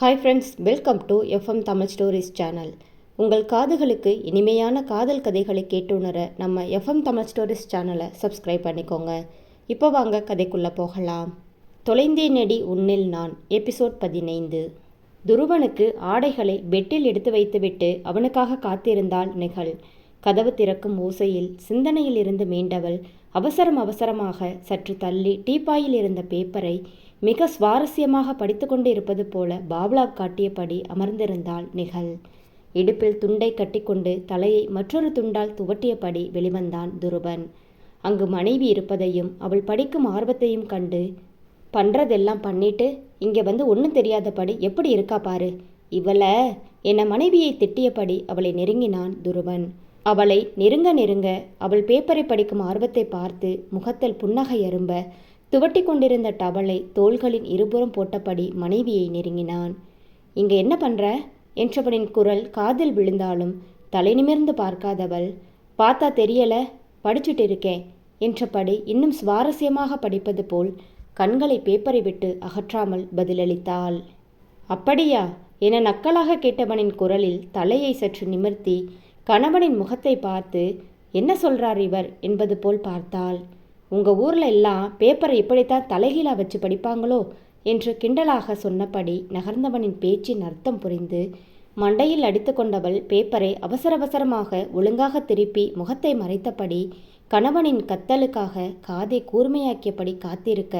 Hi friends welcome to FM Tamil stories channel உங்கள் காதுகளுக்கு இனிமையான காதல் கதைகளை கேட்டுணர நம்ம எஃப்எம் தமிழ் ஸ்டோரிஸ் சேனலை சப்ஸ்கிரைப் பண்ணிக்கோங்க. இப்போ வாங்க கதைக்குள்ளே போகலாம். தொலைந்தே நெடி உன்னில் நான் எபிசோட் பதினைந்து. துருவனுக்கு ஆடைகளை பெட்டில் எடுத்து வைத்துவிட்டு அவனுக்காக காத்திருந்தாள் நிகழ் கதவு திறக்கும் ஓசையில் சிந்தனையில் இருந்து மீண்டவள் அவசரம் அவசரமாக சற்று தள்ளி டீப்பாயில் இருந்த பேப்பரை மிக சுவாரஸ்யமாக படித்து கொண்டிருப்பது போல பாப்லா காட்டியபடி அமர்ந்திருந்தாள் நிகழ் இடுப்பில் துண்டை கட்டிக்கொண்டு தலையை மற்றொரு துண்டால் துவட்டியபடி வெளிவந்தான் துருவன் அங்கு மனைவி இருப்பதையும் அவள் படிக்கும் ஆர்வத்தையும் கண்டு பண்ணுறதெல்லாம் பண்ணிட்டு இங்கே வந்து ஒன்றும் தெரியாதபடி எப்படி இருக்கா பாரு. இவளை என மனைவியை திட்டியபடி அவளை நெருங்கினான் துருவன் அவளை நெருங்க நெருங்க அவள் பேப்பரை படிக்கும் ஆர்வத்தை பார்த்து முகத்தில் புன்னகை அரும்ப துவட்டி கொண்டிருந்த டவலை தோள்களின் இருபுறம் போட்டபடி மனைவியை நெருங்கினான். இங்க என்ன பண்ற? என்றவனின் குரல் காதில் விழுந்தாலும் தலை நிமிர்ந்து பார்க்காதவள். பார்த்தா தெரியல படிச்சுட்டு இருக்கேன் என்றபடி இன்னும் சுவாரஸ்யமாக படிப்பது போல் கண்களை பேப்பரை விட்டு அகற்றாமல் பதிலளித்தாள். அப்படியா? என நக்கலாக கேட்டவனின் குரலில் தலையை சற்று நிமிர்த்தி கணவனின் முகத்தை பார்த்து என்ன சொல்றார் இவர்? என்பது போல் பார்த்தாள். உங்கள் ஊரில் எல்லாம் பேப்பரை இப்படித்தான் தலைகீழா வச்சு படிப்பாங்களோ? என்று கிண்டலாக சொன்னபடி நகர்ந்தவனின் பேச்சின் அர்த்தம் புரிந்து மண்டையில் அடித்து கொண்டவள் பேப்பரை அவசர அவசரமாக ஒழுங்காக திருப்பி முகத்தை மறைத்தபடி கணவனின் கத்தலுக்காக காதை கூர்மையாக்கியபடி காத்திருக்க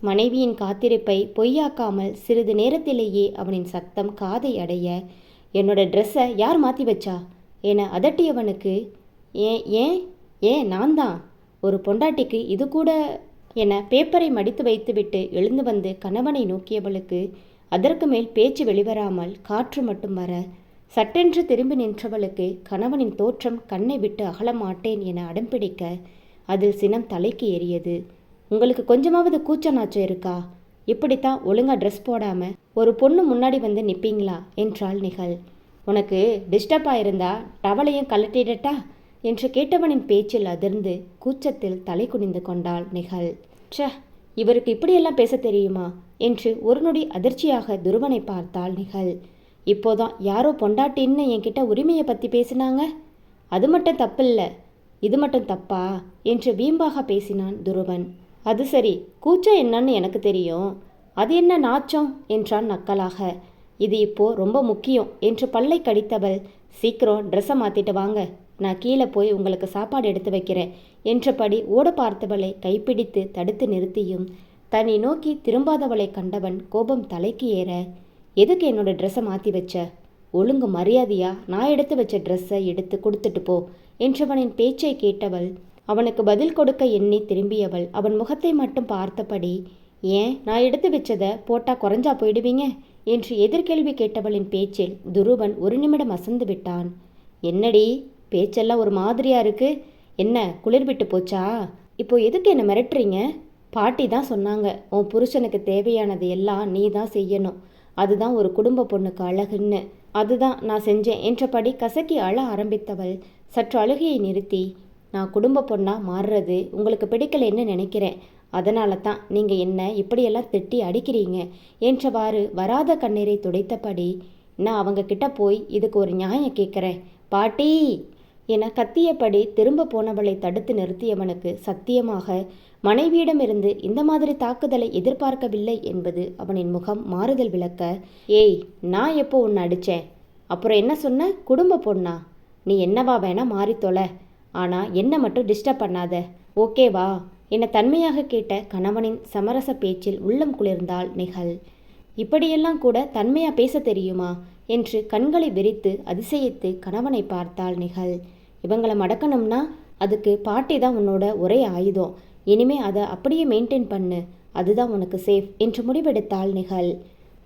மனைவியின் காத்திருப்பை பொய்யாக்காமல் சிறிது நேரத்திலேயே அவனின் சத்தம் காதை அடைய என்னோட ட்ரெஸ்ஸை யார் மாற்றி வச்சா? என அதட்டியவனுக்கு ஏன் ஏன் ஏன் நான் தான் ஒரு பொண்டாட்டிக்கு இது கூட என பேப்பரை மடித்து வைத்துவிட்டு எழுந்து வந்து கணவனை நோக்கியவளுக்கு அதற்கு மேல் பேச்சு வெளிவராமல் காற்று மட்டும் வர சட்டென்று திரும்பி நின்றவளுக்கு கணவனின் தோற்றம் கண்ணை விட்டு அகலமாட்டேன் என அடம்பிடிக்க அதில் சினம் தலைக்கு ஏறியது. உங்களுக்கு கொஞ்சமாவது கூச்ச நாச்சம் இருக்கா? இப்படித்தான் ஒழுங்கா ட்ரெஸ் போடாம ஒரு பொண்ணு முன்னாடி வந்து நிற்பீங்களா என்றாள் நிகழ். உனக்கு டிஸ்டர்ப் ஆயிருந்தா டவலையும் கலட்டிடட்டா என்று கேட்டவனின் பேச்சில் அதிர்ந்து கூச்சத்தில் தலை குனிந்து கொண்டாள் நிகழ் ச்ச இவருக்கு இப்படியெல்லாம் பேச தெரியுமா? என்று ஒரு நொடி அதிர்ச்சியாக துருவனை பார்த்தாள் நிகழ் இப்போதான் யாரோ பொண்டாட்டின்னு என்கிட்ட உரிமையை பற்றி பேசினாங்க. அது மட்டும் தப்பில்ல இது மட்டும் தப்பா? என்று வீம்பாக பேசினான் துருவன். அது சரி கூச்சம் என்னன்னு எனக்கு தெரியும். அது என்ன நாச்சம்? என்றான் நக்கலாக. இது இப்போ ரொம்ப முக்கியம் என்று பல்லை கடித்தவள் சீக்கிரம் ட்ரெஸ்ஸை மாற்றிட்டு வாங்க. நான் கீழே போய் உங்களுக்கு சாப்பாடு எடுத்து வைக்கிறேன் என்றபடி ஓட பார்த்தவளை கைப்பிடித்து தடுத்து நிறுத்தியும். தன்னை நோக்கி திரும்பாதவளை கண்டவன் கோபம் தலைக்கு ஏற எதுக்கு என்னோட ட்ரெஸ்ஸை மாற்றி வச்ச? ஒழுங்கு மரியாதையா? நான் எடுத்து வச்ச ட்ரெஸ்ஸை எடுத்து கொடுத்துட்டு போ என்றவனின் பேச்சை கேட்டவள் அவனுக்கு பதில் கொடுக்க எண்ணி திரும்பியவள் அவன் முகத்தை மட்டும் பார்த்தபடி ஏன்? நான் எடுத்து வச்சதை போட்டா குறைஞ்சா போயிடுவீங்க? என்று எதிர்கேள்வி கேட்டவளின் பேச்சில் துருவன் ஒரு நிமிடம் அசந்து விட்டான். என்னடி? பேச்செல்லாம் ஒரு மாதிரியாக இருக்குது என்ன குளிர் விட்டு போச்சா? இப்போ எதுக்கு என்னை மிரட்டுறீங்க? பாட்டி தான் சொன்னாங்க உன் புருஷனுக்கு தேவையானது எல்லாம் நீ தான் செய்யணும். அதுதான் ஒரு குடும்ப பொண்ணுக்கு அழகுன்னு. அதுதான் நான் செஞ்சேன் என்றபடி கசக்கி அழ ஆரம்பித்தவள். சற்று அழுகையை நிறுத்தி நான் குடும்ப பொண்ணாக மாறுறது உங்களுக்கு பிடிக்கலைன்னு நினைக்கிறேன். அதனால தான் நீங்கள் என்ன இப்படியெல்லாம் திட்டி அடிக்கிறீங்க என்றவாறு வராத கண்ணீரை துடைத்தபடி நான் அவங்க கிட்ட போய் இதுக்கு ஒரு நியாயம் கேட்குறேன். பாட்டி! என கத்தியபடி திரும்ப போனவளை தடுத்து நிறுத்தியவனுக்கு சத்தியமாக மனைவியிடமிருந்து இந்த மாதிரி தாக்குதலை எதிர்பார்க்கவில்லை என்பது அவனின் முகம் மாறுதல் விளக்க ஏய் நான் எப்போ உன்னை அடித்தேன் அப்புறம் என்ன சொன்ன? குடும்ப பொண்ணா? நீ என்னவா வேணா மாறித்தொலை ஆனால் என்ன மட்டும் டிஸ்டர்ப் பண்ணாத. ஓகேவா என தன்மையாக கேட்ட கணவனின் சமரச பேச்சில் உள்ளம் குளிர்ந்தாள் நிகழ் இப்படியெல்லாம் கூட தன்மையாக பேச தெரியுமா? என்று கண்களை விரித்து அதிசயித்து கணவனை பார்த்தாள் நிகழ். இவங்களை மடக்கணும்னா அதுக்கு பாட்டி தான் உன்னோட ஒரே ஆயுதம். இனிமே அதை அப்படியே மெயின்டைன் பண்ணு. அதுதான் உனக்கு சேஃப் என்று முடிவெடுத்தாள் நிகழ்.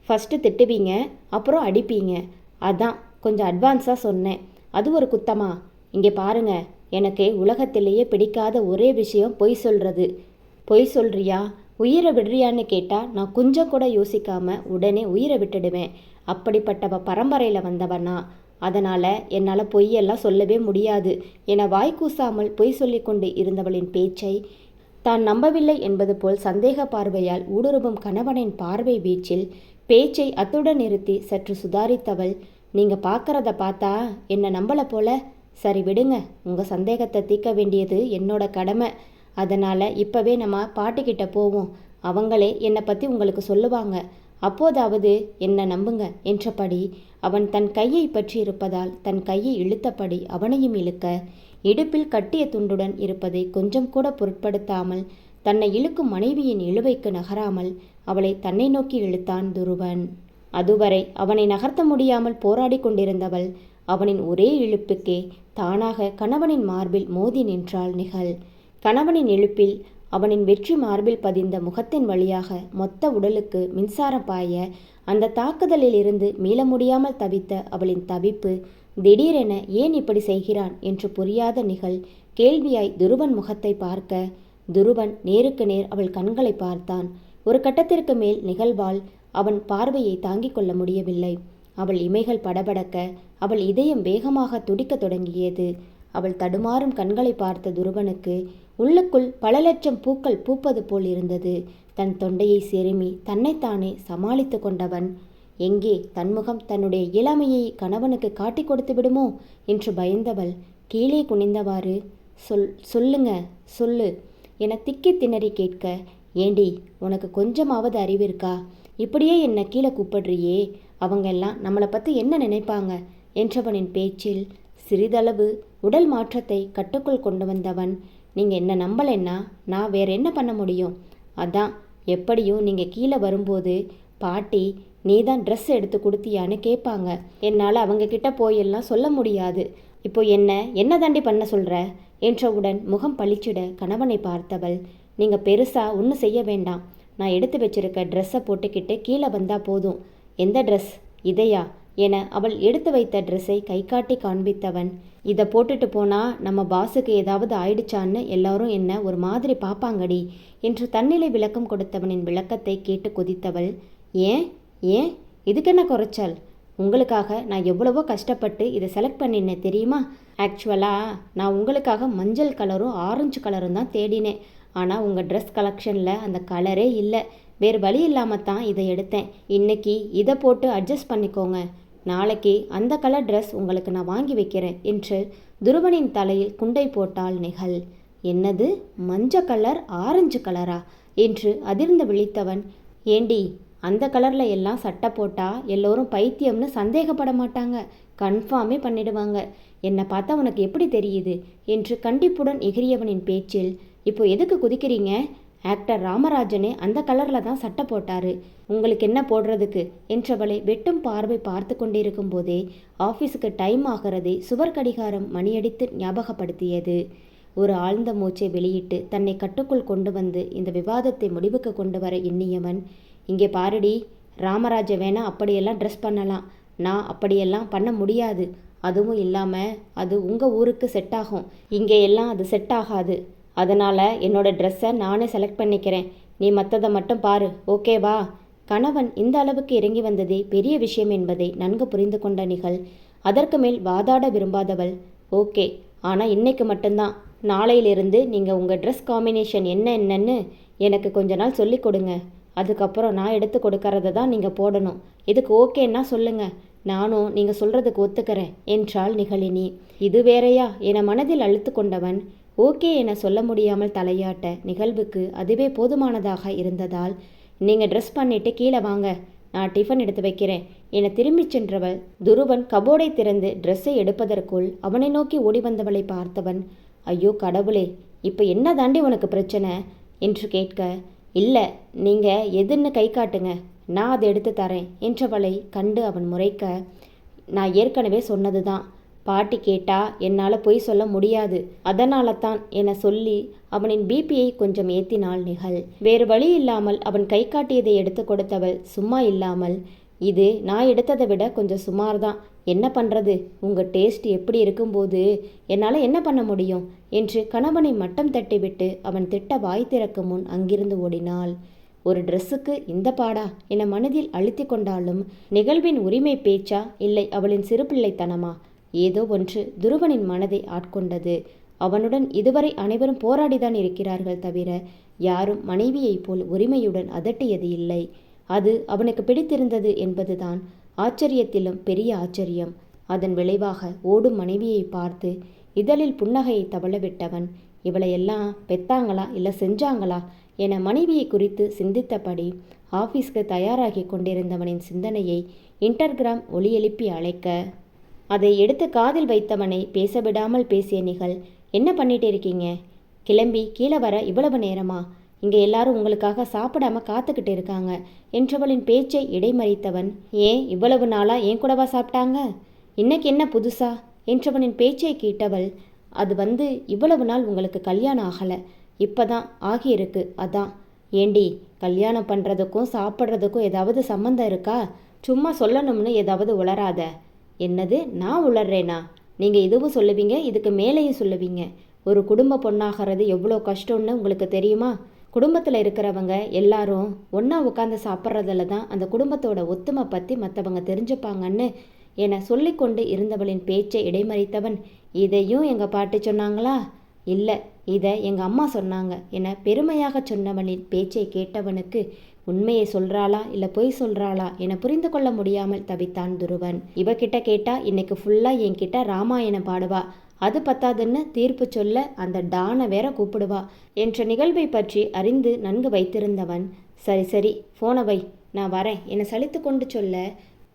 ஃபஸ்ட்டு திட்டுவீங்க அப்புறம் அடிப்பீங்க. அதான் கொஞ்சம் அட்வான்ஸாக சொன்னேன். அது ஒரு குத்தமா? இங்கே பாருங்க எனக்கு உலகத்திலேயே பிடிக்காத ஒரே விஷயம் பொய் சொல்கிறது பொய் சொல்றியா? உயிரை விடுறியான்னு கேட்டால் நான் கொஞ்சம் கூட யோசிக்காமல் உடனே உயிரை விட்டுடுவேன். அப்படிப்பட்டவ பரம்பரையில் வந்தவனா? அதனால் என்னால் பொய்யெல்லாம் சொல்லவே முடியாது என வாய்க்கூசாமல் பொய் சொல்லிக்கொண்டு இருந்தவளின் பேச்சை தான் நம்பவில்லை என்பது போல் சந்தேக பார்வையால் ஊடுருவும் கணவனின் பார்வை வீச்சில் பேச்சை அத்துடன் நிறுத்தி சற்று சுதாரித்தவள் நீங்கள் பார்க்கறத பார்த்தா என்ன நம்பல போல? சரி விடுங்க உங்கள் சந்தேகத்தை தீர்க்க வேண்டியது என்னோட கடமை. அதனால் இப்போவே நம்ம பாட்டிக்கிட்ட போவோம். அவங்களே என்னை பற்றி உங்களுக்கு சொல்லுவாங்க. அப்போதாவது என்ன நம்புங்க என்றபடி அவன் தன் கையை பற்றி இருப்பதால் தன் கையை இழுத்தபடி அவனையும் இழுக்க இடுப்பில் கட்டிய துண்டுடன் இருப்பதை கொஞ்சம் கூட பொருட்படுத்தாமல் தன்னை இழுக்கும் மனைவியின் இழுவைக்கு நகராமல் அவளை தன்னை நோக்கி இழுத்தான் துருவன். அதுவரை அவனை நகர்த்த முடியாமல் போராடி கொண்டிருந்தவள் அவனின் ஒரே இழுப்புக்கே தானாக கணவனின் மார்பில் மோதி நின்றாள் நிகழ். கணவனின் இழுப்பில் அவனின் வெற்றி மார்பில் பதிந்த முகத்தின் வழியாக மொத்த உடலுக்கு மின்சாரம் பாய அந்த தாக்குதலில் இருந்து மீள முடியாமல் தவித்த அவளின் தவிப்பு திடீரென ஏன் இப்படி செய்கிறான் என்று புரியாத நிகழ் கேள்வியாய் துருவன் முகத்தை பார்க்க துருவன் நேருக்கு நேர் அவள் கண்களை பார்த்தான். ஒரு கட்டத்திற்கு மேல் நிகழ்வால் அவன் பார்வையை தாங்கிக் கொள்ள முடியவில்லை. அவள் இமைகள் படபடக்க அவள் இதயம் வேகமாக துடிக்க தொடங்கியது. அவள் தடுமாறும் கண்களை பார்த்த துருவனுக்கு உள்ளுக்குள் பல லட்சம் பூக்கள் பூப்பது போல் இருந்தது. தன் தொண்டையை செருமி தன்னைத்தானே சமாளித்து கொண்டவன். எங்கே தன்முகம் தன்னுடைய இளமையை கணவனுக்கு காட்டிக் கொடுத்து விடுமோ? என்று பயந்தவள் கீழே குனிந்தவாறு சொல் சொல்லுங்க சொல்லு என திக்கி திணறி கேட்க ஏண்டி உனக்கு கொஞ்சமாவது அறிவு இருக்கா? இப்படியே என்னை கீழே கூப்பிடுறியே அவங்க எல்லாம் நம்மளை பற்றி என்ன நினைப்பாங்க? என்றவனின் பேச்சில் சிறிதளவு உடல் மாற்றத்தை கட்டுக்குள் கொண்டு வந்தவன் நீங்கள் என்ன நம்பலைன்னா நான் வேற என்ன பண்ண முடியும்? அதான் எப்படியும் நீங்கள் கீழே வரும்போது பாட்டி நீ தான் ட்ரெஸ் எடுத்து கொடுத்தியான்னு கேட்பாங்க. என்னால் அவங்க கிட்ட போயெல்லாம் சொல்ல முடியாது. இப்போ என்ன என்ன தாண்டி பண்ண சொல்கிற என்றவுடன் முகம் பளிச்சிட கணவனை பார்த்தவள் நீங்கள் பெருசாக ஒன்றும் செய்ய வேண்டாம். நான் எடுத்து வச்சிருக்க ட்ரெஸ்ஸை போட்டுக்கிட்டு கீழே வந்தால் போதும். எந்த ட்ரெஸ் இதையா? என அவள் எடுத்து வைத்த ட்ரெஸ்ஸை கை காட்டி காண்பித்தவன். இதை போட்டுட்டு போனா நம்ம பாஸுக்கு ஏதாவது ஆயிடுச்சான்னு எல்லாரும் என்ன ஒரு மாதிரி பார்ப்பாங்கடி என்று தன்னிலை விளக்கம் கொடுத்தவனின் விளக்கத்தை கேட்டு கொதித்தவள். ஏன்? ஏன்? இதுக்கு என்ன குறைச்சல்? உங்களுக்காக நான் எவ்வளவோ கஷ்டப்பட்டு இதை செலக்ட் பண்ணினேன் தெரியுமா? ஆக்சுவலாக நான் உங்களுக்காக மஞ்சள் கலரும் ஆரஞ்சு கலரும் தான் தேடினேன். ஆனால் உங்கள் ட்ரெஸ் கலெக்ஷனில் அந்த கலரே இல்லை. வேறு வழி இல்லாமல் தான் இதை எடுத்தேன். இன்னைக்கு இதை போட்டு அட்ஜஸ்ட் பண்ணிக்கோங்க. நாளைக்கு அந்த கலர் ட்ரெஸ் உங்களுக்கு நான் வாங்கி வைக்கிறேன் என்று துருவனின் தலையில் குண்டை போட்டாள் நிகழ் என்னது? மஞ்ச கலர் ஆரஞ்சு கலரா என்று அதிர்ந்து விழித்தவன் ஏண்டி அந்த கலரில் எல்லாம் சட்டை போட்டால் எல்லோரும் பைத்தியம்னு சந்தேகப்பட மாட்டாங்க. கன்ஃபார்மே பண்ணிடுவாங்க. என்னை பார்த்தா உனக்கு எப்படி தெரியுது? என்று கண்டிப்புடன் எகிரியவனின் பேச்சில் இப்போ எதுக்கு குதிக்கிறீங்க? ஆக்டர் ராமராஜனே அந்த கலரில் தான் சட்டை போட்டாரு. உங்களுக்கு என்ன போடுறதுக்கு? என்றவளை வெட்டும் பார்வை பார்த்து கொண்டிருக்கும் போதே ஆஃபீஸுக்கு டைம் ஆகிறதை சுவர் கடிகாரம் மணியடித்து ஞாபகப்படுத்தியது. ஒரு ஆழ்ந்த மூச்சை வெளியிட்டு தன்னை கட்டுக்குள் கொண்டு வந்து இந்த விவாதத்தை முடிவுக்கு கொண்டு வர எண்ணியவன் இங்கே பாருடி ராமராஜ வேணா அப்படியெல்லாம் ட்ரெஸ் பண்ணலாம். நான் அப்படியெல்லாம் பண்ண முடியாது. அதுவும் இல்லாமல் அது உங்கள் ஊருக்கு செட் ஆகும். இங்கே எல்லாம் அது செட் ஆகாது. அதனால் என்னோடய ட்ரெஸ்ஸை நானே செலக்ட் பண்ணிக்கிறேன். நீ மற்றதை மட்டும் பாரு. ஓகேவா கணவன் இந்த அளவுக்கு இறங்கி வந்ததே பெரிய விஷயம் என்பதை நன்கு புரிந்து கொண்ட நிகழ். அதற்கு மேல் வாதாட விரும்பாதவள் ஓகே ஆனால் இன்னைக்கு மட்டும்தான். நாளையிலிருந்து நீங்கள் உங்கள் ட்ரெஸ் காம்பினேஷன் என்ன என்னன்னு எனக்கு கொஞ்ச நாள் சொல்லி கொடுங்க. அதுக்கப்புறம் நான் எடுத்து கொடுக்கறத தான் நீங்கள் போடணும். இதுக்கு ஓகேன்னா சொல்லுங்கள் நானும் நீங்கள் சொல்கிறதுக்கு ஒத்துக்கிறேன் என்றாள் நிகழினி. இது வேறையா? என மனதில் அழுத்து கொண்டவன் ஓகே என சொல்ல முடியாமல் தலையாட்ட நிகழ்வுக்கு அதுவே போதுமானதாக இருந்ததால் நீங்கள் ட்ரெஸ் பண்ணிட்டு கீழே வாங்க. நான் டிஃபன் எடுத்து வைக்கிறேன். என திரும்பிச் சென்றவள் துருவன் கபோர்டை திறந்து ட்ரெஸ்ஸை எடுப்பதற்குள் அவனை நோக்கி ஓடி வந்தவளை பார்த்தவன் ஐயோ கடவுளே இப்போ என்ன தாண்டி உனக்கு பிரச்சனை? என்று கேட்க இல்லை நீங்கள் எதுன்னு கை காட்டுங்க. நான் அதை எடுத்து தரேன். என்றவளை கண்டு அவன் முறைக்க நான் ஏற்கனவே சொன்னது தான் பாட்டி கேட்டா என்னால் பொய் சொல்ல முடியாது. அதனால தான் என சொல்லி அவனின் பிபியை கொஞ்சம் ஏத்தினாள் நிகழ். வேறு வழி இல்லாமல் அவன் கை காட்டியதை எடுத்து கொடுத்தவள் சும்மா இல்லாமல் இது நான் எடுத்ததை விட கொஞ்சம் சுமார் தான் என்ன பண்ணுறது உங்கள் டேஸ்ட் எப்படி இருக்கும்போது? என்னால் என்ன பண்ண முடியும்? என்று கணவனை மட்டம் தட்டிவிட்டு அவன் திட்ட வாய் திறக்கும் முன் அங்கிருந்து ஓடினாள். ஒரு ட்ரெஸ்ஸுக்கு இந்த பாடா? என மனதில் அழுத்தி கொண்டாலும் நிகழ்வின் உரிமை பேச்சா? இல்லை அவளின் சிறுபிள்ளைத்தனமா ஏதோ ஒன்று துருவனின் மனதை ஆட்கொண்டது. அவனுடன் இதுவரை அனைவரும் போராடிதான் இருக்கிறார்கள் தவிர யாரும் மனைவியைப் போல் உரிமையுடன் அதட்டியது இல்லை. அது அவனுக்கு பிடித்திருந்தது என்பதுதான் ஆச்சரியத்திலும் பெரிய ஆச்சரியம். அதன் விளைவாக ஓடும் மனைவியை பார்த்து இதழில் புன்னகையை தவளவிட்டவன் இவளையெல்லாம் பெத்தாங்களா இல்லை செஞ்சாங்களா? என மனைவியை குறித்து சிந்தித்தபடி ஆஃபீஸ்க்கு தயாராகி கொண்டிருந்தவனின் சிந்தனையை இன்டர்கிராம் ஒளியெழுப்பி அழைக்க அதை எடுத்து காதில் வைத்தவனை பேசவிடாமல் பேசிய நிகழ் என்ன பண்ணிட்டு இருக்கீங்க? கிளம்பி கீழே வர இவ்வளவு நேரமா? இங்கே எல்லாரும் உங்களுக்காக சாப்பிடாம காத்துக்கிட்டு இருக்காங்க. என்றவளின் பேச்சை இடைமறித்தவன் ஏன் இவ்வளவு நாளா ஏன் கூடவா சாப்பிட்டாங்க? இன்னைக்கு என்ன புதுசா? என்றவனின் பேச்சை கேட்டவள் அது வந்து இவ்வளவு நாள் உங்களுக்கு கல்யாணம் ஆகலை. இப்போதான் ஆகியிருக்கு அதான். ஏண்டி கல்யாணம் பண்ணுறதுக்கும் சாப்பிட்றதுக்கும் ஏதாவது சம்மந்தம் இருக்கா? சும்மா சொல்லணும்னு ஏதாவது உளராத என்னது நான் உளர்றேனா? நீங்கள் இதுவும் சொல்லுவீங்க இதுக்கு மேலேயும் சொல்லுவீங்க. ஒரு குடும்ப பொண்ணாகிறது எவ்வளோ கஷ்டம்னு உங்களுக்கு தெரியுமா? குடும்பத்தில் இருக்கிறவங்க எல்லாரும் ஒன்றா உட்காந்து சாப்பிட்றதுல தான் அந்த குடும்பத்தோட ஒத்துமை பற்றி மற்றவங்க தெரிஞ்சுப்பாங்கன்னு என சொல்லிக்கொண்டு இருந்தவளின் பேச்சை இடைமறித்தவன் இதையும் எங்கள் பாட்டி சொன்னாங்களா? இல்லை இதை எங்கள் அம்மா சொன்னாங்க என பெருமையாக சொன்னவனின் பேச்சை கேட்டவனுக்கு உண்மையை சொல்றாளா இல்லை பொய் சொல்றாளா என புரிந்து கொள்ள முடியாமல் தவித்தான் துருவன். இவகிட்ட கேட்டா இன்னைக்கு ஃபுல்லா என்கிட்ட ராமாயணம் பாடுவா. அது பத்தாதுன்னு தீர்ப்பு சொல்ல அந்த டானை வேற கூப்பிடுவா என்ற நிகழ்வை பற்றி அறிந்து நன்கு வைத்திருந்தவன். சரி சரி போனை வை நான் வரேன். என்னை சலித்து கொண்டு சொல்ல.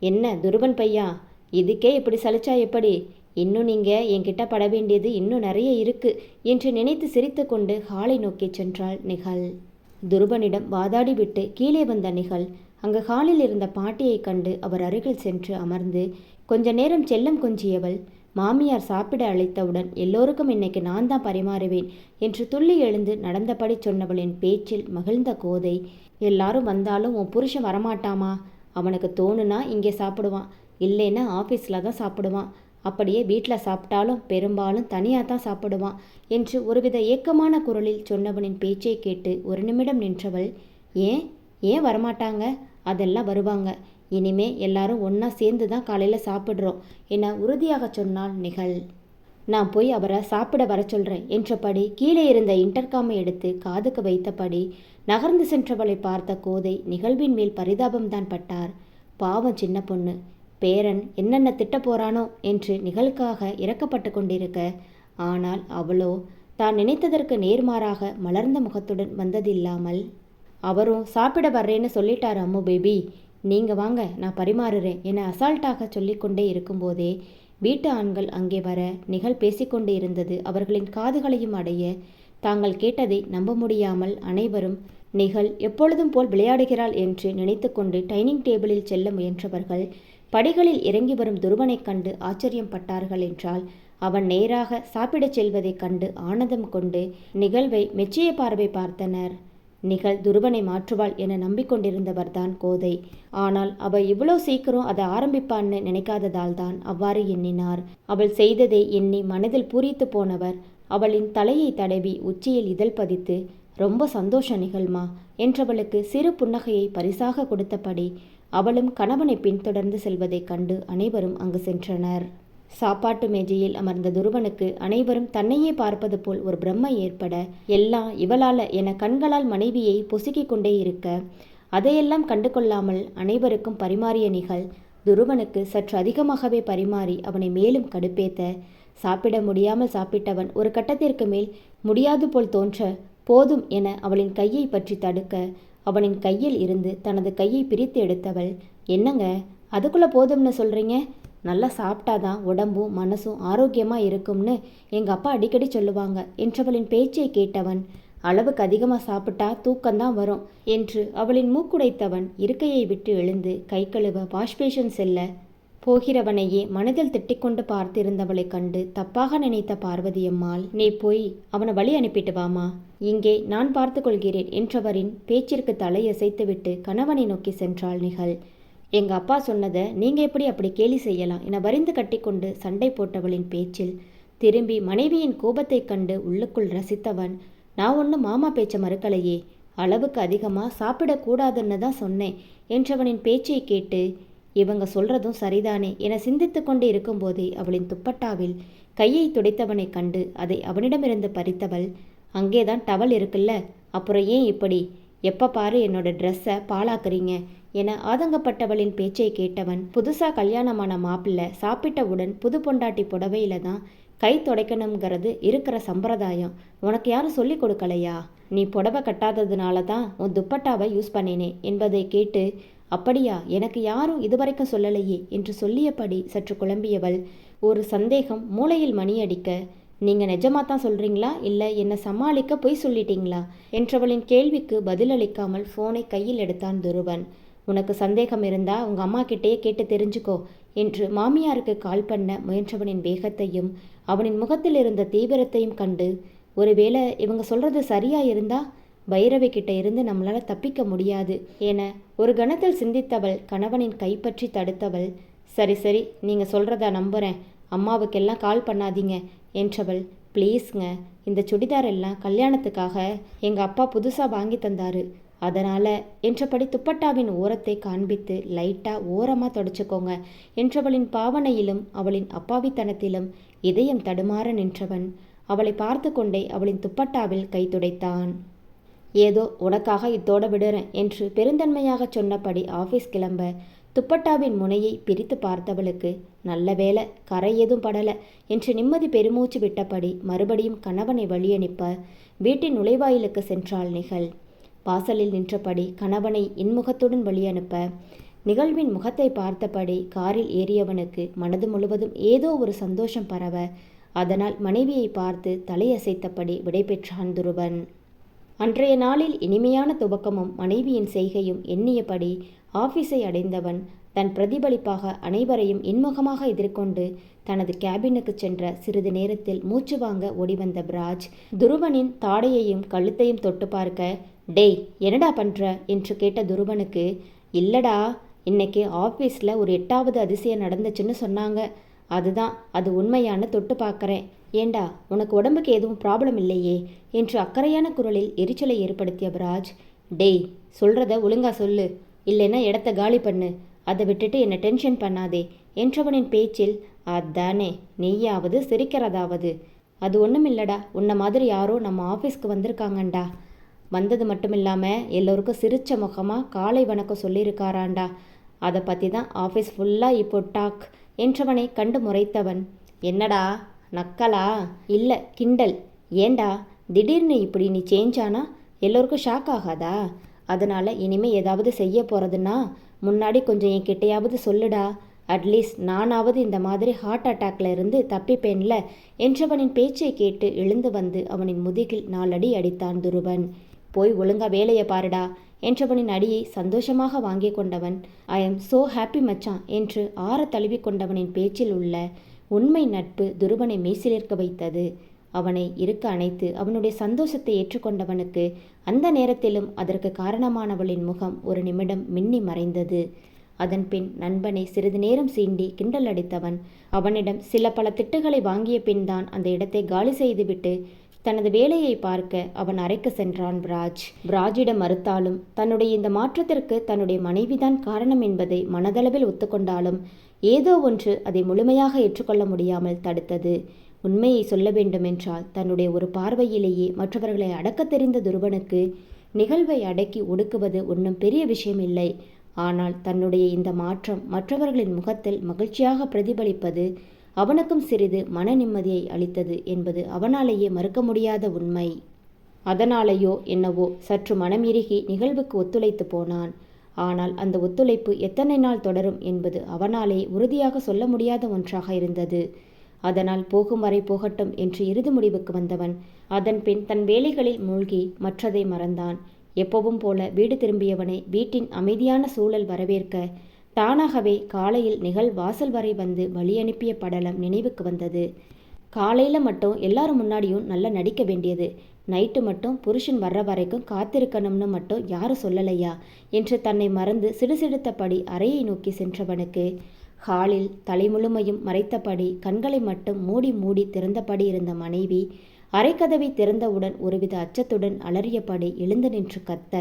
என்ன துருவன் பையா? இதுக்கே இப்படி சலிச்சா எப்படி? இன்னும் நீங்கள் என்கிட்ட பட வேண்டியது இன்னும் நிறைய இருக்கு என்று நினைத்து சிரித்துக்கொண்டு ஹாலை நோக்கி சென்றாள் நிகழ் துருபனிடம் வாதாடி விட்டு கீழே வந்த நிகழ் அங்கு ஹாலில் இருந்த பாட்டியை கண்டு அவர் அருகில் சென்று அமர்ந்து கொஞ்ச நேரம் செல்லம் கொஞ்சியவள் மாமியார் சாப்பிட அழைத்தவுடன் எல்லோருக்கும் இன்னைக்கு நான் தான் பரிமாறுவேன் என்று துள்ளி எழுந்து நடந்தபடி சொன்னவளின் பேச்சில் மகிழ்ந்த கோதை எல்லாரும் வந்தாலும் உன் புருஷன் வரமாட்டாமா? அவனுக்கு தோணுனா இங்கே சாப்பிடுவான் இல்லைன்னா ஆஃபீஸில் தான் சாப்பிடுவான். அப்படியே வீட்டில் சாப்பிட்டாலும் பெரும்பாலும் தனியாக தான் சாப்பிடுவான் என்று ஒருவித ஏக்கமான குரலில் சொன்னவனின் பேச்சை கேட்டு ஒரு நிமிடம் நின்றவள் ஏன்? ஏன் வரமாட்டாங்க? அதெல்லாம் வருவாங்க. இனிமே எல்லாரும் ஒன்றா சேர்ந்து தான் காலையில் சாப்பிட்றோம் என உறுதியாக சொன்னால் நிகழ். நான் போய் அவரை சாப்பிட வர சொல்கிறேன் என்றபடி கீழே இருந்த இன்டர்காமை எடுத்து காதுக்கு வைத்தபடி நகர்ந்து சென்றவளை பார்த்த கோதை நிகழ்வின் மேல் பரிதாபம்தான் பட்டார். பாவம் சின்ன பொண்ணு. பேரன் என்னென்ன திட்ட போறானோ என்று நிகழ்காக இறக்கப்பட்டு கொண்டிருக்க ஆனால் அவளோ தான் நினைத்ததற்கு நேர்மாறாக மலர்ந்த முகத்துடன் வந்ததில்லாமல் அவரும் சாப்பிட வர்றேன்னு சொல்லிட்டார் அம்மு பேபி. நீங்கள் வாங்க நான் பரிமாறுறேன் என அசால்ட்டாக சொல்லிக்கொண்டே இருக்கும்போதே வீட்டு ஆண்கள் அங்கே வர நிகழ் பேசிக்கொண்டே இருந்தது. அவர்களின் காதுகளையும் அடைய தாங்கள் கேட்டதை நம்ப முடியாமல் அனைவரும் நிகழ் எப்பொழுதும் போல் விளையாடுகிறாள் என்று நினைத்துக்கொண்டு டைனிங் டேபிளில் செல்ல முயன்றவர்கள் படிகளில் இறங்கி வரும் துருவனைக் கண்டு ஆச்சரியம் பட்டார்கள் என்றால் அவன் நேராக சாப்பிடச் செல்வதைக் கண்டு ஆனந்தம் கொண்டு நிகழ்வை மெச்சிய பார்வை பார்த்தனர். நிகழ் துருவனை மாற்றுவாள் என நம்பிக்கொண்டிருந்தவர்தான் கோதை. ஆனால் அவள் இவ்வளோ சீக்கிரம் அதை ஆரம்பிப்பான்னு நினைக்காததால் தான் அவ்வாறு எண்ணினார். அவள் செய்ததை எண்ணி மனதில் பூரித்து போனவர் அவளின் தலையை தடவி உச்சியில் இதழ் பதித்து ரொம்ப சந்தோஷ நிகழ்மா என்றவளுக்கு சிறு புன்னகையை பரிசாக கொடுத்தபடி அவளும் கணவனை பின்தொடர்ந்து செல்வதைக் கண்டு அனைவரும் அங்கு சென்றனர். சாப்பாட்டு மேஜையில் அமர்ந்த துருவனுக்கு அனைவரும் தன்னையே பார்ப்பது போல் ஒரு பிரம்மை ஏற்பட எல்லாம் இவளால என கண்களால் மனைவியை பொசுக்கிக் கொண்டே இருக்க அதையெல்லாம் கண்டு கொள்ளாமல் அனைவருக்கும் பரிமாறிய நிகழ் துருவனுக்கு சற்று அதிகமாகவே பரிமாறி அவனை மேலும் கடுப்பேத்த சாப்பிட முடியாமல் சாப்பிட்டவன் ஒரு கட்டத்திற்கு மேல் முடியாது போல் தோன்ற போதும் என அவளின் கையை பற்றி தடுக்க அவனின் கையில் இருந்து தனது கையை பிரித்து எடுத்தவள் என்னங்க அதுக்குள்ளே போதும்னு சொல்கிறீங்க நல்லா சாப்பிட்டாதான் உடம்பும் மனசும் ஆரோக்கியமாக இருக்கும்னு எங்கள் அப்பா அடிக்கடி சொல்லுவாங்க என்றவளின் பேச்சை கேட்டவன் அளவுக்கு அதிகமாக சாப்பிட்டா தூக்கம்தான் வரும் என்று அவளின் மூக்குடைத்தவன் இருக்கையை விட்டு எழுந்து கை கழுவ வாஷ்பேஷன் செல்ல போகிறவனையே மனதில் திட்டிக்கொண்டு பார்த்திருந்தவளைக் கண்டு தப்பாக நினைத்த பார்வதியம்மாள் நீ போய் அவனை வழி அனுப்பிட்டு வாமா. இங்கே நான் பார்த்து கொள்கிறேன் என்றவரின் பேச்சிற்கு தலையசைத்துவிட்டு கணவனை நோக்கி சென்றாள் நிகழ். எங்க அப்பா சொன்னதை நீங்க எப்படி அப்படி கேலி செய்யலாம் என வரிந்து கட்டிக்கொண்டு சண்டை போட்டவளின் பேச்சில் திரும்பி மனைவியின் கோபத்தைக் கண்டு உள்ளுக்குள் ரசித்தவன் நான் ஒன்றும் மாமா பேச்ச மறுக்கலையே. அளவுக்கு அதிகமாக சாப்பிடக்கூடாதுன்னு தான் சொன்னேன் என்றவனின் பேச்சை கேட்டு இவங்க சொல்றதும் சரிதானே என சிந்தித்து கொண்டு இருக்கும்போதே அவளின் துப்பட்டாவில் கையை துடைத்தவனை கண்டு அதை அவனிடமிருந்து பறித்தவள் அங்கேதான் டவல் இருக்குல்ல அப்புறம் ஏன் இப்படி? எப்போ பாரு என்னோட ட்ரெஸ்ஸை பாழாக்குறீங்க என ஆதங்கப்பட்டவளின் பேச்சை கேட்டவன் புதுசா கல்யாணமான மாப்பிள்ளை சாப்பிட்டவுடன் புது பொண்டாட்டி புடவையில தான் கை துடைக்கணுங்கிறது இருக்கிற சம்பிரதாயம். உனக்கு யாரும் சொல்லி கொடுக்கலையா? நீ புடவை கட்டாததுனால தான் உன் துப்பட்டாவை யூஸ் பண்ணினேன் என்பதை கேட்டு அப்படியா? எனக்கு யாரும் இதுவரைக்கும் சொல்லலையே என்று சொல்லியபடி சற்று குழம்பியவள். ஒரு சந்தேகம் மூளையில் மணி அடிக்க நீங்க நிஜமா தான் சொல்றீங்களா? இல்லை என்னை சமாளிக்க பொய் சொல்லிட்டீங்களா? என்றவளின் கேள்விக்கு பதிலளிக்காமல் போனை கையில் எடுத்தான் துருவன். உனக்கு சந்தேகம் இருந்தா உங்க அம்மா கிட்டேயே கேட்டு தெரிஞ்சுக்கோ என்று மாமியாருக்கு கால் பண்ண முயன்றவனின் வேகத்தையும் அவனின் முகத்தில் இருந்த தீவிரத்தையும் கண்டு ஒருவேளை இவங்க சொல்றது சரியா இருந்தா? பைரவி கிட்ட இருந்து நம்மளால தப்பிக்க முடியாது. என ஒரு கணத்தில் சிந்தித்தவள் கணவனின் கைப்பற்றி தடுத்தவள் சரி சரி நீங்க சொல்றதா நம்புறேன். அம்மாவுக்கெல்லாம் கால் பண்ணாதீங்க என்றவள் ப்ளீஸ்ங்க இந்த சுடிதார் எல்லாம் கல்யாணத்துக்காக எங்கள் அப்பா புதுசாக வாங்கி தந்தாரு. அதனால் என்றபடி துப்பட்டாவின் ஓரத்தை காண்பித்து லைட்டாக ஓரமாக தொடச்சிக்கோங்க என்றவளின் பாவனையிலும் அவளின் அப்பாவித்தனத்திலும் இதயம் தடுமாற நின்றவன் அவளை பார்த்து கொண்டே அவளின் துப்பட்டாவில் கை துடைத்தான். ஏதோ உனக்காக இத்தோட விடுறேன் என்று பெருந்தன்மையாக சொன்னபடி ஆஃபீஸ் கிளம்ப துப்பட்டாவின் முனையை பிரித்து பார்த்தவளுக்கு நல்ல வேலை கரை ஏதும் படல என்று நிம்மதி பெருமூச்சு விட்டபடி மறுபடியும் கணவனை வழியனுப்ப வீட்டின் நுழைவாயிலுக்கு சென்றாள் நிகழ். வாசலில் நின்றபடி கணவனை இன்முகத்துடன் வழியனுப்ப நிகழ்வின் முகத்தை பார்த்தபடி காரில் ஏறியவனுக்கு மனது முழுவதும் ஏதோ ஒரு சந்தோஷம் பரவ அதனால் மனைவியை பார்த்து தலையசைத்தபடி விடைபெற்றான் துருவன். அன்றைய நாளில் இனிமையான துவக்கமும் மனைவியின் செய்கையும் எண்ணியபடி ஆபீஸை அடைந்தவன் தன் பிரதிபலிப்பாக அனைவரையும் இன்முகமாக எதிர்கொண்டு தனது கேபினுக்கு சென்ற சிறிது நேரத்தில் மூச்சு வாங்க ஓடிவந்த பிராஜ் துருவனின் தாடையையும் கழுத்தையும் தொட்டு பார்க்க டேய் என்னடா பண்ற? என்று கேட்ட துருவனுக்கு இல்லடா இன்னைக்கு ஆஃபீஸில் ஒரு எட்டாவது அதிசயம் நடந்துச்சுன்னு சொன்னாங்க. அதுதான் அது உண்மையான தொட்டு பார்க்குறேன். ஏண்டா உனக்கு உடம்புக்கு எதுவும் ப்ராப்ளம் இல்லையே? என்று அக்கறையான குரலில் எரிச்சலை ஏற்படுத்திய பிராஜ் டேய் சொல்றத ஒழுங்கா சொல்லு. இல்லைன்னா இடத்த காலி பண்ணு. அதை விட்டுட்டு என்னை டென்ஷன் பண்ணாதே என்றவனின் பேச்சில் அதானே நீயாவது சிரிக்கிறதாவது. அது ஒன்றும் இல்லடா உன்ன மாதிரி யாரோ நம்ம ஆஃபீஸ்க்கு வந்திருக்காங்கண்டா. வந்தது மட்டும் இல்லாமல் எல்லோருக்கும் சிரிச்ச முகமாக காலை வணக்கம் சொல்லியிருக்காராண்டா. அதை பற்றி தான் ஆஃபீஸ் ஃபுல்லாக இப்போ டாக் என்றவனை கண்டு முறைத்தவன் என்னடா நக்கலா? இல்லை கிண்டல். ஏண்டா? திடீர்னு இப்படி நீ சேஞ்ச் ஆனால் எல்லோருக்கும் ஷாக் ஆகாதா? அதனால் இனிமேல் ஏதாவது செய்ய போகிறதுன்னா முன்னாடி கொஞ்சம் என் கிட்டையாவது சொல்லுடா. அட்லீஸ்ட் நானாவது இந்த மாதிரி ஹார்ட் அட்டாக்ல இருந்து தப்பிப்பேன்ல என்றவனின் பேச்சை கேட்டு எழுந்து வந்து அவனின் முதுகில் நாலடி அடித்தான் துருவன். போய் ஒழுங்கா வேலையை பாருடா என்றவனின் அடியை சந்தோஷமாக வாங்கி கொண்டவன். ஐ எம் சோ ஹாப்பி மச்சான் என்று ஆற தழுவி கொண்டவனின் பேச்சில் உள்ள உண்மை நட்பு துருவனை மெய்சிலிருக்க வைத்தது. அவனை இருக்க அணைத்து அவனுடைய சந்தோஷத்தை ஏற்றுக்கொண்டவனுக்கு அந்த நேரத்திலும் அதற்கு காரணமானவளின் முகம் ஒரு நிமிடம் மின்னி மறைந்தது. அதன்பின் நண்பனை சிறிது நேரம் சீண்டி கிண்டல் அடித்தவன் அவனிடம் சில பல திட்டுகளை வாங்கிய பின் தான் அந்த இடத்தை காலி செய்துவிட்டு தனது வேலையை பார்க்க அவன் அறைக்கு சென்றான் பிராஜ். பிராஜிடம் மறுத்தாலும் தன்னுடைய இந்த மாற்றத்திற்கு தன்னுடைய மனைவிதான் காரணம் என்பதை மனதளவில் ஒத்துக்கொண்டாலும் ஏதோ ஒன்று அதை முழுமையாக ஏற்றுக்கொள்ள முடியாமல் தடுத்தது. உண்மையை சொல்ல வேண்டுமென்றால் தன்னுடைய ஒரு பார்வையிலேயே மற்றவர்களை அடக்க தெரிந்த துருவனுக்கு நிகழ்வை அடக்கி ஒடுக்குவது ஒன்றும் பெரிய விஷயம் இல்லை ஆனால் தன்னுடைய இந்த மாற்றம் மற்றவர்களின் முகத்தில் மகிழ்ச்சியாக பிரதிபலிப்பது அவனுக்கும் சிறிது மன நிம்மதியை அளித்தது என்பது அவனாலேயே மறுக்க முடியாத உண்மை. அதனாலேயோ என்னவோ சற்று மனம் இறுகி நிகழ்வுக்கு ஒத்துழைத்து போனான். ஆனால் அந்த ஒத்துழைப்பு எத்தனை நாள் தொடரும் என்பது அவனாலே உறுதியாக சொல்ல முடியாத ஒன்றாக இருந்தது. அதனால் போகும் வரை போகட்டும் என்று இறுதி முடிவுக்கு வந்தவன் அதன்பின் தன் வேலைகளில் மூழ்கி மற்றதை மறந்தான். எப்பவும் போல வீடு திரும்பியவனை வீட்டின் அமைதியான சூழல் வரவேற்க தானாகவே காலையில் நிகழ் வாசல் வரை வந்து வழி அனுப்பிய படலம் நினைவுக்கு வந்தது. காலையில் மட்டும் எல்லாரும் முன்னாடியும் நல்லா நடிக்க வேண்டியது நைட்டு மட்டும் புருஷன் வர்ற வரைக்கும் காத்திருக்கணும்னு மட்டும் யாரும் சொல்லலையா? என்று தன்னை மறந்து சிடுசிடுத்தபடி அறையை நோக்கி சென்றவனுக்கு. ஹாலில் தலை முழுமையும் மறைத்தபடி கண்களை மட்டும் மூடி மூடி திறந்தபடி இருந்த மனைவி அரைக்கதவை திறந்தவுடன் ஒருவித அச்சத்துடன் அலறியபடி எழுந்து நின்று கத்த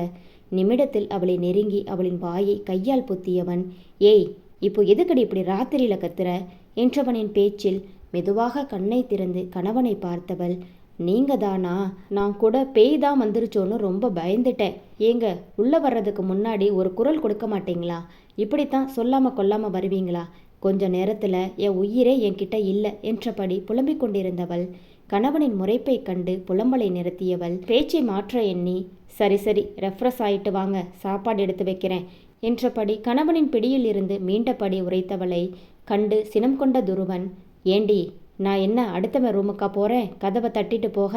நிமிடத்தில் அவளை நெருங்கி அவளின் வாயை கையால் பொத்தியவன் ஏய் இப்போ எதுக்கடி இப்படி ராத்திரியில கத்துற? என்றவனின் பேச்சில் மெதுவாக கண்ணை திறந்து கணவனை பார்த்தவள் நீங்க தானா நான் கூட பேய் தான் வந்துருச்சோன்னு ரொம்ப பயந்துட்டேன். ஏங்க உள்ள வர்றதுக்கு முன்னாடி ஒரு குரல் கொடுக்க மாட்டீங்களா? இப்படித்தான் சொல்லாம கொல்லாம வருவீங்களா? கொஞ்ச நேரத்துல என் உயிரே என்கிட்ட இல்லை என்றபடி புலம்பிக் கொண்டிருந்தவள் கணவனின் முறைப்பை கண்டு புலம்பலை நிறுத்தியவள் பேச்சை மாற்ற எண்ணி சரி சரி ரெஃப்ரெஷ் ஆயிட்டு வாங்க சாப்பாடு எடுத்து வைக்கிறேன் என்றபடி கணவனின் பிடியில் இருந்து மீண்டபடி உரைத்தவளை கண்டு சினம் கொண்ட துருவன் ஏண்டி நான் என்ன அடுத்தவன் ரூமுக்கா போகிறேன் கதவை தட்டிட்டு போக.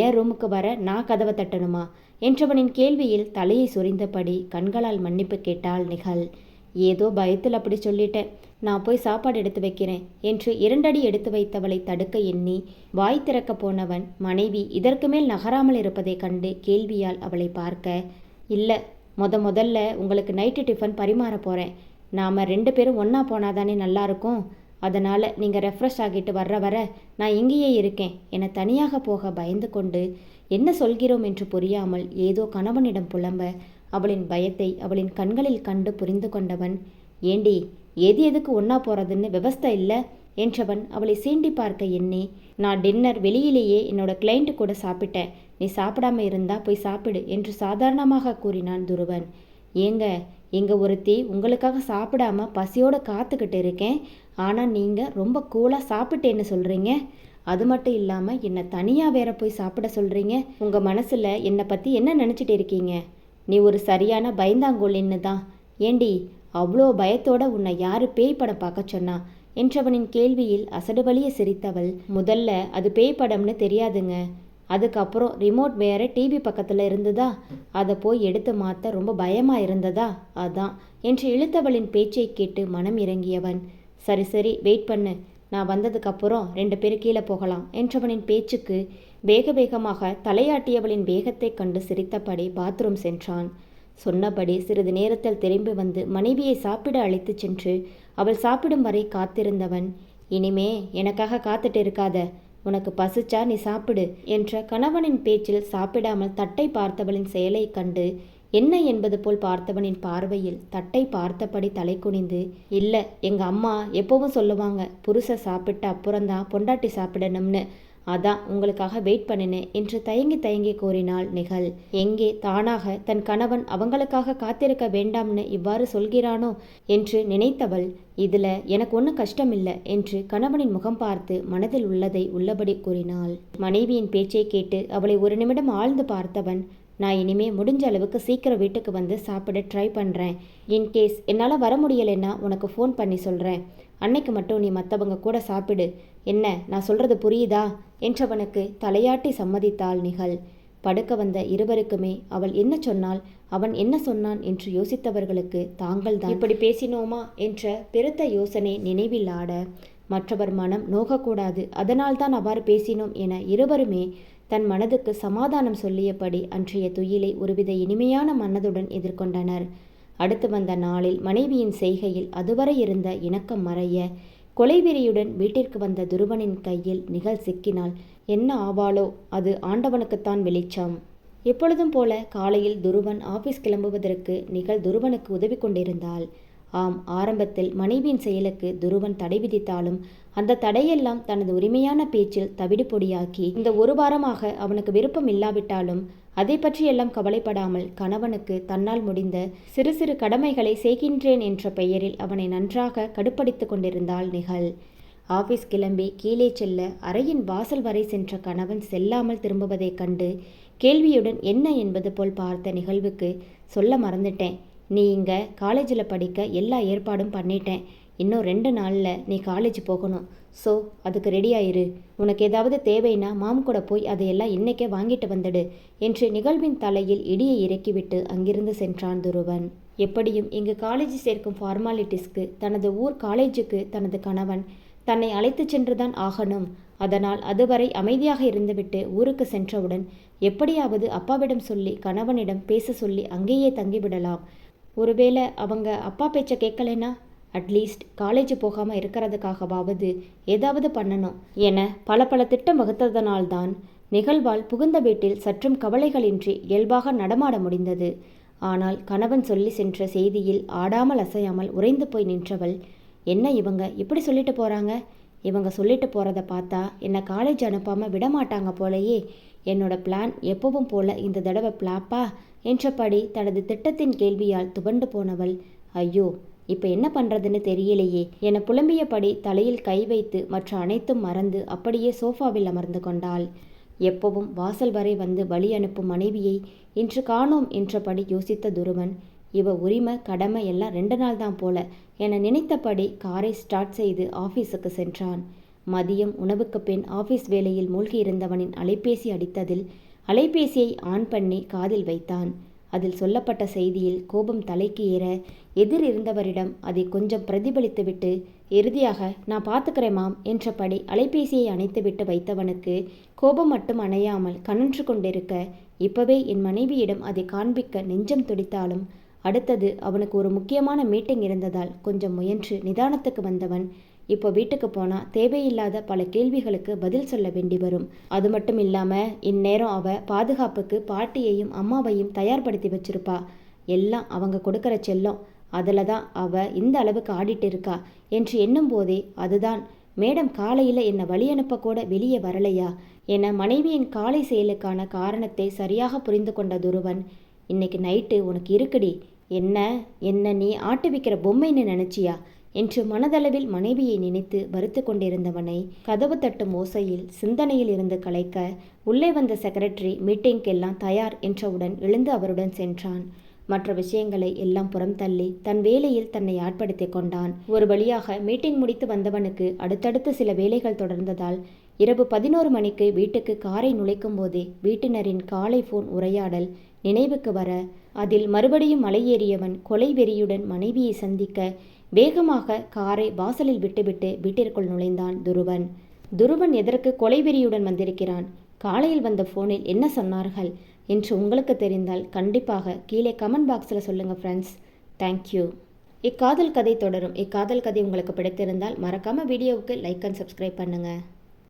ஏன் ரூமுக்கு வர? நான் கதவை தட்டணுமா? என்றவனின் கேள்வியில் தலையை சொரிந்தபடி கண்களால் மன்னிப்பு கேட்டாள் நிகழ் ஏதோ பயத்தில் அப்படி சொல்லிட்டேன். நான் போய் சாப்பாடு எடுத்து வைக்கிறேன் என்று இரண்டடி எடுத்து வைத்தவளை தடுக்க எண்ணி வாய் திறக்க போனவன் மனைவி இதற்கு மேல் நகராமல் இருப்பதைக் கண்டு கேள்வியால் அவளை பார்க்க இல்லை முத முதல்ல உங்களுக்கு நைட்டு டிஃபன் பரிமாற போகிறேன் நாம் ரெண்டு பேரும் ஒன்றா போனாதானே நல்லா இருக்கும்? அதனால் நீங்கள் ரெஃப்ரெஷ் ஆகிட்டு வர்ற வர நான் இங்கேயே இருக்கேன். என தனியாக போக பயந்து கொண்டு என்ன சொல்கிறோம் என்று புரியாமல் ஏதோ கணவனிடம் புலம்ப அவளின் பயத்தை அவளின் கண்களில் கண்டு புரிந்து கொண்டவன் ஏண்டி எது எதுக்கு ஒன்றா போகிறதுன்னு விவஸ்தை இல்லை? என்றவன் அவளை சீண்டி பார்க்க எண்ணி நான் டின்னர் வெளியிலேயே என்னோட கிளைண்ட் கூட சாப்பிட்டேன். நீ சாப்பிடாம இருந்தா போய் சாப்பிடு என்று சாதாரணமாக கூறினான் துருவன். ஏங்க எங்கள் ஒருத்தி உங்களுக்காக சாப்பிடாம பசியோட காத்துக்கிட்டு இருக்கேன். ஆனால் நீங்கள் ரொம்ப கூலாக சாப்பிட்டேன்னு சொல்கிறீங்க அது மட்டும் இல்லாமல் என்னை தனியாக வேற போய் சாப்பிட சொல்கிறீங்க உங்கள் மனசில் என்னை பற்றி என்ன நினச்சிட்டு இருக்கீங்க? நீ ஒரு சரியான பயந்தாங்கோலின்னு தான். ஏண்டி அவ்வளோ பயத்தோட உன்னை யாரு பேய் படம் பார்க்க சொன்னா? என்றவனின் கேள்வியில் அசடுபலிய சிரித்தவள் முதல்ல அது பேய் படம்னு தெரியாதுங்க. அதுக்கப்புறம் ரிமோட் வேறு டிவி பக்கத்தில் இருந்ததா? அதை போய் எடுத்து மாற்ற ரொம்ப பயமாக இருந்ததா? அதான். என்று இழுத்தவளின் பேச்சை கேட்டு மனம் இறங்கியவன். சரி சரி வெயிட் பண்ணு. நான் வந்ததுக்கப்புறம் ரெண்டு பேரும் கீழே போகலாம் என்றவனின் பேச்சுக்கு வேக வேகமாக தலையாட்டியவளின் வேகத்தை கண்டு சிரித்தபடி பாத்ரூம் சென்றான். சொன்னபடி சிறிது நேரத்தில் திரும்பி வந்து மனைவியை சாப்பிட அழைத்துச் சென்று அவள் சாப்பிடும் வரை காத்திருந்தவன். இனிமே எனக்காக காத்துட்டு இருக்காத. உனக்கு பசிச்சா நீ சாப்பிடு என்ற கணவனின் பேச்சில் சாப்பிடாமல் தட்டை பார்த்தவளின் செயலை கண்டு என்ன என்பது போல் பார்த்தவனின் பார்வையில் தட்டை பார்த்தபடி தலை குனிந்து இல்லை எங்கள் அம்மா எப்பவும் சொல்லுவாங்க புருஷ சாப்பிட்ட அப்புறம்தான் பொண்டாட்டி சாப்பிடணும்னு. அதான் உங்களுக்காக வெயிட் பண்ணினேன் என்று தயங்கி தயங்கி கூறினாள் நிகழ். எங்கே தானாக தன் கணவன் அவங்களுக்காக காத்திருக்க வேண்டாம்னு இவ்வாறு சொல்கிறானோ என்று நினைத்தவள் இதுல எனக்கு ஒன்றும் கஷ்டம் இல்லை என்று கணவனின் முகம் பார்த்து மனதில் உள்ளதை உள்ளபடி கூறினாள். மனைவியின் பேச்சை கேட்டு அவளை ஒரு நிமிடம் ஆழ்ந்து பார்த்தவன் நான் இனிமே முடிஞ்ச அளவுக்கு சீக்கிரம் வீட்டுக்கு வந்து சாப்பிட ட்ரை பண்ணுறேன் இன்கேஸ் என்னால் வர முடியலைன்னா உனக்கு ஃபோன் பண்ணி சொல்கிறேன் அன்னைக்கு மட்டும் நீ மற்றவங்க கூட சாப்பிடு. என்ன நான் சொல்கிறது புரியுதா? என்றவனுக்கு தலையாட்டி சம்மதித்தாள் நிகழ். படுக்க வந்த இருவருக்குமே அவள் என்ன சொன்னாள்? அவன் என்ன சொன்னான் என்று யோசித்தவர்களுக்கு தாங்கள் தான் இப்படி பேசினோமா? என்ற பெருத்த யோசனை நினைவில் ஆட மற்றவர் மனம் நோகக்கூடாது. அதனால்தான் அவ்வாறு பேசினோம் என இருவருமே தன் மனதுக்கு சமாதானம் சொல்லியபடி அன்றைய துயிலை ஒருவித இனிமையான மனதுடன் எதிர்கொண்டனர். அடுத்து வந்த நாளில் மனைவியின் செய்கையில் அதுவரை இருந்த இணக்கம் மறைய கொலைவெறியுடன் வீட்டிற்கு வந்த துருவனின் கையில் நிகழ் சிக்கினால் என்ன ஆவாளோ? அது ஆண்டவனுக்குத்தான் வெளிச்சம். எப்பொழுதும் போல காலையில் துருவன் ஆபீஸ் கிளம்புவதற்கு நிகழ் துருவனுக்கு உதவி கொண்டிருந்தாள். ஆம் ஆரம்பத்தில் மனைவியின் செயலுக்கு துருவன் தடை விதித்தாலும் அந்த தடையெல்லாம் தனது உரிமையான பேச்சில் தவிடு பொடியாக்கி இந்த ஒரு வாரமாக அவனுக்கு விருப்பம் இல்லாவிட்டாலும் அதை பற்றியெல்லாம் கவலைப்படாமல் கணவனுக்கு தன்னால் முடிந்த சிறு சிறு கடமைகளை செய்கின்றேன் என்ற பெயரில் அவனை நன்றாக கடுப்படுத்து கொண்டிருந்தாள் நிகழ். ஆபீஸ் கிளம்பி கீழே செல்ல அறையின் வாசல் வரை சென்ற கணவன் செல்லாமல் திரும்புவதைக் கண்டு கேள்வியுடன் என்ன என்பது போல் பார்த்த நிகழ்வுக்கு சொல்ல மறந்துட்டேன். நீ இங்கே காலேஜில் படிக்க எல்லா ஏற்பாடும் பண்ணிட்டேன். இன்னும் ரெண்டு நாளில் நீ காலேஜ் போகணும். ஸோ அதுக்கு ரெடியாயிரு உனக்கு ஏதாவது தேவைன்னா மாம் கூட போய் அதையெல்லாம் இன்னைக்கே வாங்கிட்டு வந்துடு என்று நிகழ்வின் தலையில் இடியை இறக்கிவிட்டு அங்கிருந்து சென்றான் துருவன். எப்படியும் இங்கு காலேஜ் சேர்க்கும் ஃபார்மாலிட்டிஸ்க்கு தனது ஊர் காலேஜுக்கு தனது கணவன் தன்னை அழைத்துச் சென்றுதான் ஆகணும். அதனால் அதுவரை அமைதியாக இருந்துவிட்டு ஊருக்கு சென்றவுடன் எப்படியாவது அப்பாவிடம் சொல்லி கணவனிடம் பேச சொல்லி அங்கேயே தங்கிவிடலாம். ஒருவேளை அவங்க அப்பா பேச்சை கேட்கலைன்னா? அட்லீஸ்ட் காலேஜ் போகாமல் இருக்கிறதுக்காகவாவது ஏதாவது பண்ணணும் என பல பல திட்டம் வகுத்ததனால்தான் நிகழ்வால் புகுந்த வீட்டில் சற்றும் கவலைகளின்றி இயல்பாக நடமாட முடிந்தது. ஆனால் கணவன் சொல்லி சென்ற செய்தியில் ஆடாமல் அசையாமல் உறைந்து போய் நின்றவள் என்ன இவங்க இப்படி சொல்லிட்டு போறாங்க? இவங்க சொல்லிட்டு போகிறத பார்த்தா என்னை காலேஜ் அனுப்பாமல் விடமாட்டாங்க போலயே. என்னோட பிளான் எப்பவும் போல இந்த தடவை பிளாப்பா என்றபடி தனது திட்டத்தின் கேள்வியால் துவண்டு போனவள் ஐயோ இப்போ என்ன பண்ணுறதுன்னு தெரியலையே. என புலம்பியபடி தலையில் கை வைத்து மற்ற அனைத்தும் மறந்து அப்படியே சோஃபாவில் அமர்ந்து கொண்டாள். எப்பவும் வாசல் வரை வந்து வழி அனுப்பும் மனைவியை இன்று காணோம் என்றபடி யோசித்த துருவன் இவ உரிமை கடமை எல்லாம் ரெண்டு நாள் தான் போல என நினைத்தபடி காரை ஸ்டார்ட் செய்து ஆஃபீஸுக்கு சென்றான். மதியம் உணவுக்கு பின் ஆஃபீஸ் வேலையில் மூழ்கியிருந்தவனின் அலைபேசி அடித்ததில் அலைபேசியை ஆன் பண்ணி காதில் வைத்தான். அதில் சொல்லப்பட்ட செய்தியில் கோபம் தலைக்கு ஏற எதிர் இருந்தவரிடம் அதை கொஞ்சம் பிரதிபலித்துவிட்டு இறுதியாக நான் பார்த்துக்கிறேன் மாம் என்றபடி அலைபேசியை அணைத்துவிட்டு வைத்தவனுக்கு கோபம் மட்டும் அணையாமல் கனன்று கொண்டிருக்க இப்பவே என் மனைவியிடம் அதை காண்பிக்க நெஞ்சம் துடித்தாலும் அடுத்தது அவனுக்கு ஒரு முக்கியமான மீட்டிங் இருந்ததால் கொஞ்சம் முயன்று நிதானத்துக்கு வந்தவன் இப்போ வீட்டுக்கு போனால் தேவையில்லாத பல கேள்விகளுக்கு பதில் சொல்ல வேண்டி வரும். அது மட்டும் இல்லாமல் இந்நேரம் அவ பாதுகாப்புக்கு பாட்டியையும் அம்மாவையும் தயார்படுத்தி வச்சிருப்பா. எல்லாம் அவங்க கொடுக்குற செல்லம். அதில் தான் அவ இந்த அளவுக்கு ஆடிட்டு இருக்கா என்று எண்ணும் போதே அதுதான் மேடம் காலையில் என்னை வழி அனுப்ப கூட வெளியே வரலையா? என மனைவியின் காலை செயலுக்கான காரணத்தை சரியாக புரிந்து கொண்ட துருவன் இன்னைக்கு நைட்டு உனக்கு இருக்குடி. என்ன என்ன நீ ஆட்டு விற்கிற பொம்மைன்னு நினச்சியா? என்று மனதளவில் மனைவியை நினைத்து வருத்து கொண்டிருந்தவனை கதவு தட்டும் ஓசையில் சிந்தனையில் இருந்து கலைக்க உள்ளே வந்த செக்ரட்டரி மீட்டிங்கெல்லாம் தயார் என்றவுடன் எழுந்து அவருடன் சென்றான். மற்ற விஷயங்களை எல்லாம் புறம் தள்ளி தன் வேலையில் தன்னை ஆட்படுத்தி கொண்டான். ஒரு வழியாக மீட்டிங் முடித்து வந்தவனுக்கு அடுத்தடுத்து சில வேலைகள் தொடர்ந்ததால் இரவு பதினோரு மணிக்கு வீட்டுக்கு காரை நுழைக்கும் போதே வீட்டினரின் காலை போன் உரையாடல் நினைவுக்கு வர அதில் மறுபடியும் மலையேறியவன் கொலை வெறியுடன் மனைவியை சந்திக்க வேகமாக காரை வாசலில் விட்டுவிட்டு வீட்டிற்குள் நுழைந்தான் துருவன். துருவன் எதற்கு கொலைவெறியுடன் வந்திருக்கிறான்? காலையில் வந்த ஃபோனில் என்ன சொன்னார்கள்? என்று உங்களுக்கு தெரிந்தால் கண்டிப்பாக கீழே கமெண்ட் பாக்ஸில் சொல்லுங்கள் ஃப்ரெண்ட்ஸ் தேங்க்யூ இக்காதல் கதை தொடரும். இக்காதல் கதை உங்களுக்கு பிடித்திருந்தால் மறக்காமல் வீடியோவுக்கு லைக் அண்ட் சப்ஸ்கிரைப் பண்ணுங்கள்